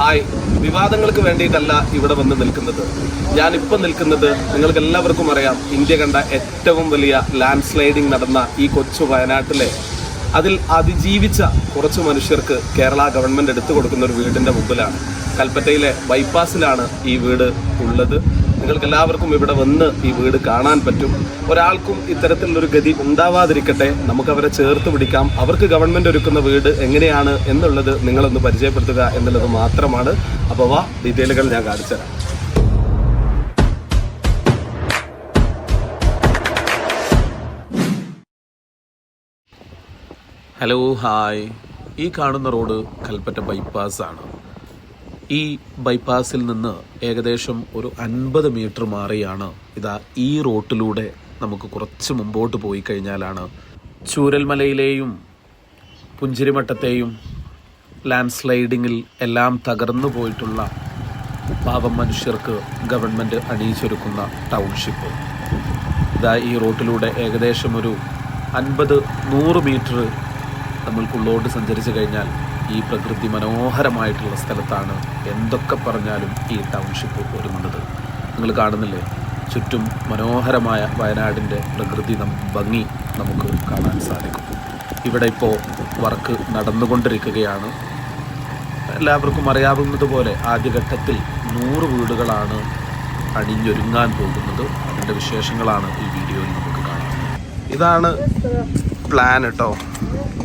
Hi വിവാദങ്ങൾക്ക് വേണ്ടിയിട്ടല്ല ഇവിടെ വന്ന് നിൽക്കുന്നത്. ഞാനിപ്പോൾ നിൽക്കുന്നത് നിങ്ങൾക്ക് എല്ലാവർക്കും അറിയാം ഇന്ത്യ കണ്ട ഏറ്റവും വലിയ ലാൻഡ് സ്ലൈഡിംഗ് നടന്ന ഈ കൊച്ചു വയനാട്ടിലെ അതിൽ അതിജീവിച്ച കുറച്ച് മനുഷ്യർക്ക് കേരള ഗവൺമെന്റ് എടുത്തു കൊടുക്കുന്ന ഒരു വീടിന്റെ മുമ്പിലാണ്. കൽപ്പറ്റയിലെ ബൈപ്പാസിലാണ് ഈ വീട് ഉള്ളത്. നിങ്ങൾക്ക് എല്ലാവർക്കും ഇവിടെ വന്ന് ഈ വീട് കാണാൻ പറ്റും. ഒരാൾക്കും ഇത്തരത്തിലുള്ളൊരു ഗതി ഉണ്ടാവാതിരിക്കട്ടെ. നമുക്ക് അവരെ ചേർത്ത് പിടിക്കാം. അവർക്ക് ഗവൺമെന്റ് ഒരുക്കുന്ന വീട് എങ്ങനെയാണ് എന്നുള്ളത് നിങ്ങളൊന്ന് പരിചയപ്പെടുത്തുക എന്നുള്ളത് മാത്രമാണ്. അപ്പോൾ വാ ഡീറ്റെയിലുകൾ ഞാൻ കാണിച്ചു തരാം. ഹലോ ഹായ് ഈ കാണുന്ന റോഡ് കൽപ്പറ്റ ബൈപ്പാസ് ആണ്. ഈ ബൈപ്പാസിൽ നിന്ന് ഏകദേശം ഒരു അൻപത് മീറ്റർ മാറിയാണ് ഇതാ ഈ റോട്ടിലൂടെ നമുക്ക് കുറച്ച് മുമ്പോട്ട് പോയി കഴിഞ്ഞാലാണ് ചൂരൽമലയിലെയും പുഞ്ചിരിമട്ടത്തെയും ലാൻഡ് സ്ലൈഡിങ്ങിൽ എല്ലാം തകർന്നു പോയിട്ടുള്ള പാവം മനുഷ്യർക്ക് ഗവൺമെന്റ് അണിയിച്ചൊരുക്കുന്ന ടൗൺഷിപ്പ്. ഇതാ ഈ റോട്ടിലൂടെ ഏകദേശം ഒരു അൻപത് നൂറ് മീറ്റർ നമ്മൾക്കുള്ളോട്ട് സഞ്ചരിച്ചു കഴിഞ്ഞാൽ ഈ പ്രകൃതി മനോഹരമായിട്ടുള്ള സ്ഥലത്താണ് എന്തൊക്കെ പറഞ്ഞാലും ഈ ടൗൺഷിപ്പ് ഒരുങ്ങുന്നത്. നിങ്ങൾ കാണുന്നില്ലേ? ചുറ്റും മനോഹരമായ വയനാടിന്റെ പ്രകൃതി ഭംഗി നമുക്ക് കാണാൻ സാധിക്കും. ഇവിടെ ഇപ്പോൾ വർക്ക് നടന്നുകൊണ്ടിരിക്കുകയാണ്. എല്ലാവർക്കും അറിയാവുന്നതുപോലെ ആദ്യഘട്ടത്തിൽ നൂറ് വീടുകളാണ് അണിഞ്ഞൊരുങ്ങാൻ പോകുന്നത്. അതിന്റെ വിശേഷങ്ങളാണ് ഈ വീഡിയോയിൽ നമുക്ക് കാണാം. ഇതാണ് പ്ലാൻ കേട്ടോ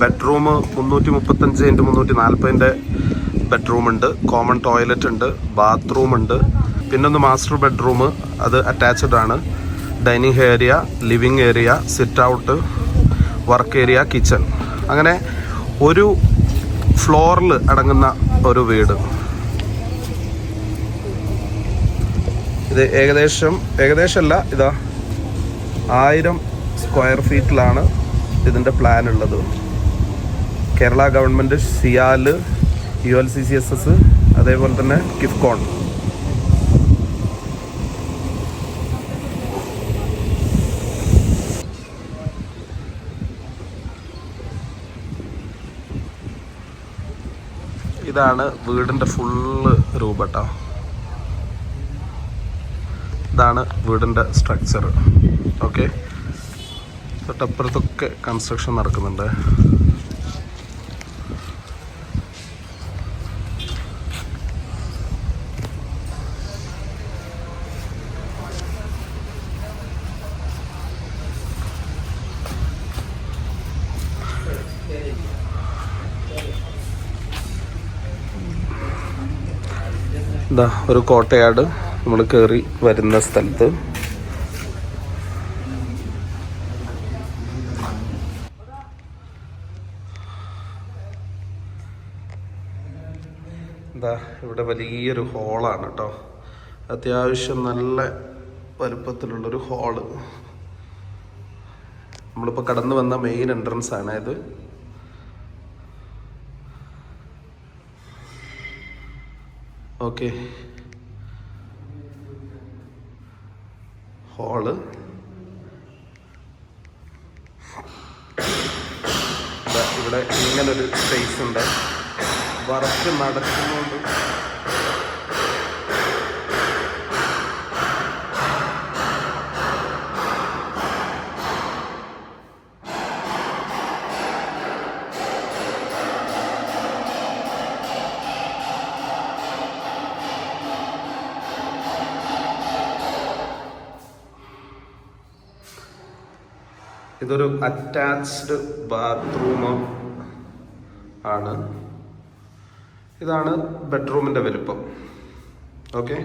ബെഡ്റൂം മുന്നൂറ്റി മുപ്പത്തഞ്ച് ഇന്റു മുന്നൂറ്റി നാൽപ്പതിന്റെ ബെഡ്റൂം ഉണ്ട് കോമൺ ടോയ്ലറ്റ് ഉണ്ട് ബാത്റൂം ഉണ്ട് പിന്നൊന്ന് മാസ്റ്റർ ബെഡ്റൂം അത് അറ്റാച്ച്ഡ് ആണ്. Dining area living area sit out work area kitchen അങ്ങനെ ഒരു ഫ്ലോറിൽ അടങ്ങുന്ന ഒരു വീട്. ഇത് ഏകദേശം ഏകദേശമല്ല ഇതാ ആയിരം സ്ക്വയർ ഫീറ്റിലാണ് ഇതിന്റെ പ്ലാൻ ഉള്ളത്. Kerala government CIAL U L C C S S അതേപോലെ തന്നെ കിഫ്കോൺ. ഇതാണ് വീടിന്റെ ഫുള്ള് രൂപട്ടോ. ഇതാണ് വീടിന്റെ സ്ട്രക്ചർ ഓക്കെ തൊട്ടപ്പുറത്തൊക്കെ കൺസ്ട്രക്ഷൻ നടക്കുന്നുണ്ട്. ഇതാ ഒരു കോട്ടയാട് നമ്മൾ കയറി വരുന്ന സ്ഥലത്ത്. എന്താ ഇവിടെ വലിയൊരു ഹോളാണ് കേട്ടോ അത്യാവശ്യം നല്ല വലുപ്പത്തിലുള്ളൊരു ഹോൾ. നമ്മളിപ്പോൾ കടന്നു വന്ന മെയിൻ എൻട്രൻസ് ആണ് ഇത്. ഓക്കെ. ഹോൾ. ഇവിടെ ഇങ്ങനൊരു സ്പേസ് ഉണ്ട്. വർക്ക് നടക്കുന്നുണ്ട്. ഇതൊരു അറ്റാച്ച്ഡ് ബാത്റൂം ആണ്. ഇതാണ് ബെഡ്റൂമിന്റെ വലുപ്പം. ഓക്കെ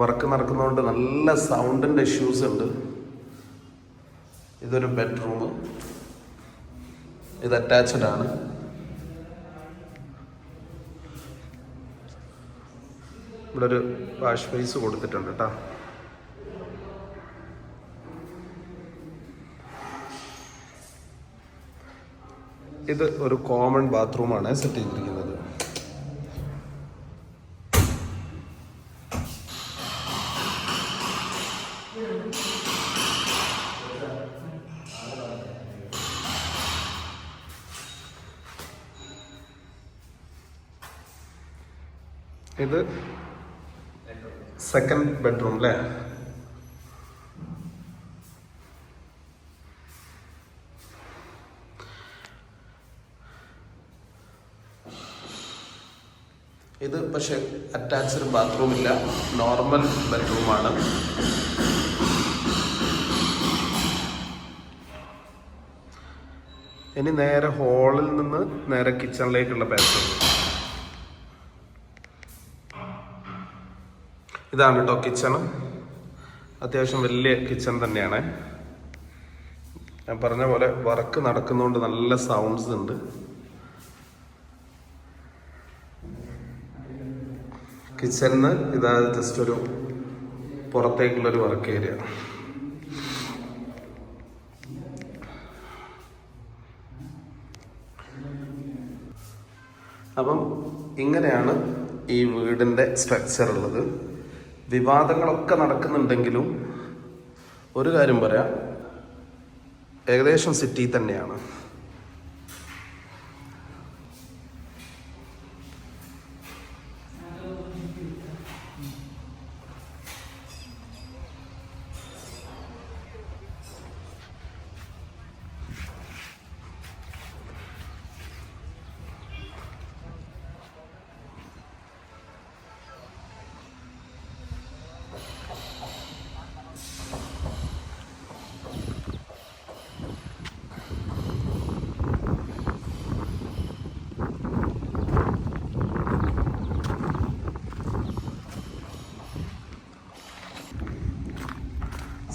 വർക്ക് നടക്കുന്നതുകൊണ്ട് നല്ല സൗണ്ടിന്റെ ഇഷ്യൂസ് ഉണ്ട്. ഇതൊരു ബെഡ്റൂം ഇത് അറ്റാച്ച്ഡ് ആണ്. ഇവിടെ ഒരു വാഷ് ബേസ് കൊടുത്തിട്ടുണ്ട് കേട്ടോ ഇത് ഒരു കോമൺ ബാത്റൂമാണ് സെറ്റ് ചെയ്തിരിക്കുന്നത്. ഇത് സെക്കൻഡ് ബെഡ്റൂം അല്ലേ ഇത് പക്ഷെ അറ്റാച്ച്ഡ് ബാത്റൂം ഇല്ല. നോർമൽ ബെഡ്റൂമാണ് ഇനി നേരെ ഹോളിൽ നിന്ന് നേരെ കിച്ചണിലേക്കുള്ള ബാത്റൂം ഇതാണ് കേട്ടോ കിച്ചണ് അത്യാവശ്യം വലിയ കിച്ചൺ തന്നെയാണ്. ഞാൻ പറഞ്ഞ പോലെ വർക്ക് നടക്കുന്നതുകൊണ്ട് നല്ല സൗണ്ട്സ് ഉണ്ട്. കിച്ചണിന് ഇതാ ജസ്റ്റ് ഒരു പുറത്തേക്കുള്ളൊരു വർക്ക് ഏരിയ അപ്പം ഇങ്ങനെയാണ് ഈ വീടിന്റെ സ്ട്രക്ചർ ഉള്ളത്. വിവാദങ്ങളൊക്കെ നടക്കുന്നുണ്ടെങ്കിലും ഒരു കാര്യം പറയാം. ഏകദേശം സിറ്റി തന്നെയാണ്.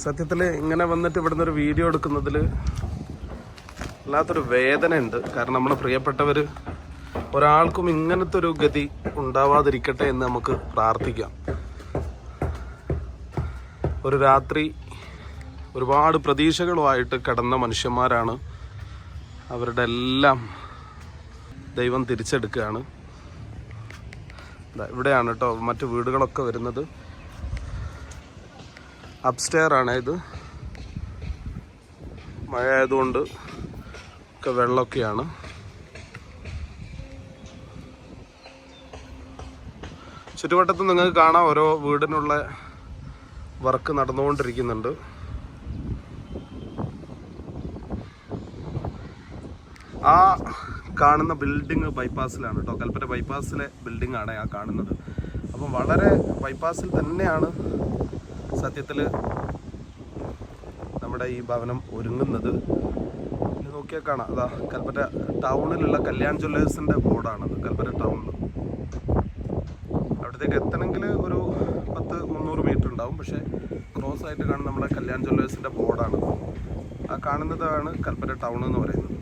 സത്യത്തിൽ ഇങ്ങനെ വന്നിട്ട് ഇവിടുന്ന് ഒരു വീഡിയോ എടുക്കുന്നതിൽ വല്ലാത്തൊരു വേദന ഉണ്ട് കാരണം നമ്മുടെ പ്രിയപ്പെട്ടവർ ഒരാൾക്കും ഇങ്ങനത്തെ ഒരു ഗതി ഉണ്ടാവാതിരിക്കട്ടെ എന്ന് നമുക്ക് പ്രാർത്ഥിക്കാം. ഒരു രാത്രി ഒരുപാട് പ്രതീക്ഷകളുമായിട്ട് കടന്ന മനുഷ്യന്മാരാണ്. അവരുടെ എല്ലാം ദൈവം തിരിച്ചെടുക്കുകയാണ്. ഇവിടെയാണ് കേട്ടോ മറ്റു വീടുകളൊക്കെ വരുന്നത്. അപ്സ്റ്റെയർ ആണ് ഇത്. മഴ ആയതുകൊണ്ട് ഒക്കെ വെള്ളമൊക്കെയാണ്. ചുറ്റുവട്ടത്ത് നിങ്ങൾക്ക് കാണാം ഓരോ വീടിനുള്ള വർക്ക് നടന്നുകൊണ്ടിരിക്കുന്നുണ്ട്. ആ കാണുന്ന ബിൽഡിങ് ബൈപ്പാസിലാണ് കേട്ടോ. കൽപ്പറ്റ ബൈപ്പാസിലെ ബിൽഡിംഗ് ആണ് ആ കാണുന്നത്. അപ്പം വളരെ ബൈപ്പാസിൽ തന്നെയാണ് സത്യത്തിൽ നമ്മുടെ ഈ ഭവനം ഒരുങ്ങുന്നത് നോക്കിയാൽ കാണാം. അതാ കൽപ്പറ്റ ടൗണിലുള്ള കല്യാൺ ജ്വല്ലേഴ്സിന്റെ ബോർഡാണത് കൽപ്പറ്റ ടൗണിൽ അവിടത്തേക്ക് എത്തണമെങ്കിൽ ഒരു പത്ത് മുന്നൂറ് മീറ്റർ ഉണ്ടാവും. പക്ഷേ ക്രോസ് ആയിട്ട് കാണുന്ന നമ്മുടെ കല്യാൺ ജ്വല്ലേഴ്സിന്റെ ബോർഡാണ്. ആ കാണുന്നതാണ് കൽപ്പറ്റ ടൗൺ എന്ന് പറയുന്നത്.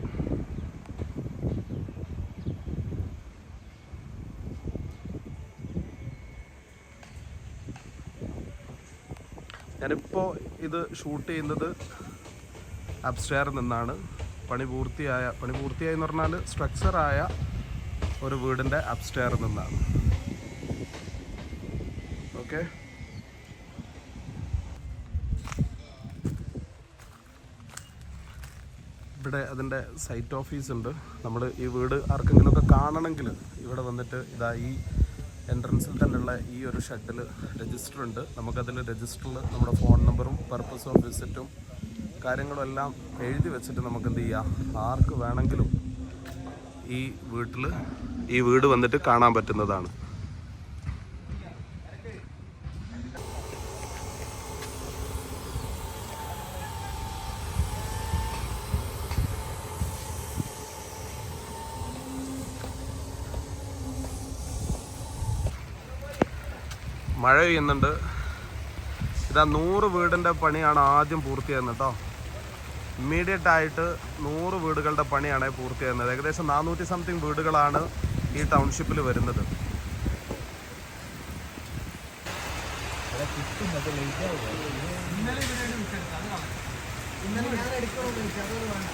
ഞാനിപ്പോൾ ഇത് ഷൂട്ട് ചെയ്യുന്നത് അപ്സ്റ്റെയറിൽ നിന്നാണ്. പണി പൂർത്തിയായ പണി പൂർത്തിയായി എന്ന് പറഞ്ഞാൽ സ്ട്രക്ചറായ ഒരു വീടിന്റെ അപ്സ്റ്റെയറിൽ നിന്നാണ്. ഓക്കെ? ഇവിടെ അതിന്റെ സൈറ്റ് ഓഫീസ് ഉണ്ട്. നമ്മൾ ഈ വീട് ആർക്കെങ്കിലുമൊക്കെ കാണണമെങ്കിൽ ഇവിടെ വന്നിട്ട് ഇതാ ഈ എൻട്രൻസിൽ തന്നെയുള്ള ഈ ഒരു ഷട്ടിൽ രജിസ്റ്റർ ഉണ്ട്. നമുക്കതിൽ രജിസ്റ്ററിൽ നമ്മുടെ ഫോൺ നമ്പറും പർപ്പസ് ഓഫ് വിസിറ്റും കാര്യങ്ങളും എല്ലാം എഴുതി വെച്ചിട്ട് നമുക്ക് എന്ത് ചെയ്യാം? ആർക്ക് വേണമെങ്കിലും ഈ വീട്ടിൽ ഈ വീട് വന്നിട്ട് കാണാൻ പറ്റുന്നതാണ്. മഴ പെയ്യുന്നുണ്ട്. ഇതാ നൂറ് വീടിന്റെ പണിയാണ് ആദ്യം പൂർത്തിയാകുന്നത് കേട്ടോ ഇമ്മീഡിയറ്റ് ആയിട്ട് നൂറ് വീടുകളുടെ പണിയാണ് പൂർത്തിയാകുന്നത് ഏകദേശം നാനൂറ്റി സംതിങ് വീടുകളാണ് ഈ ടൗൺഷിപ്പിൽ വരുന്നത്. ഇന്നലെ ഞാൻ എടുക്കണമെന്ന് വെച്ചാൽ അത് വേണ്ട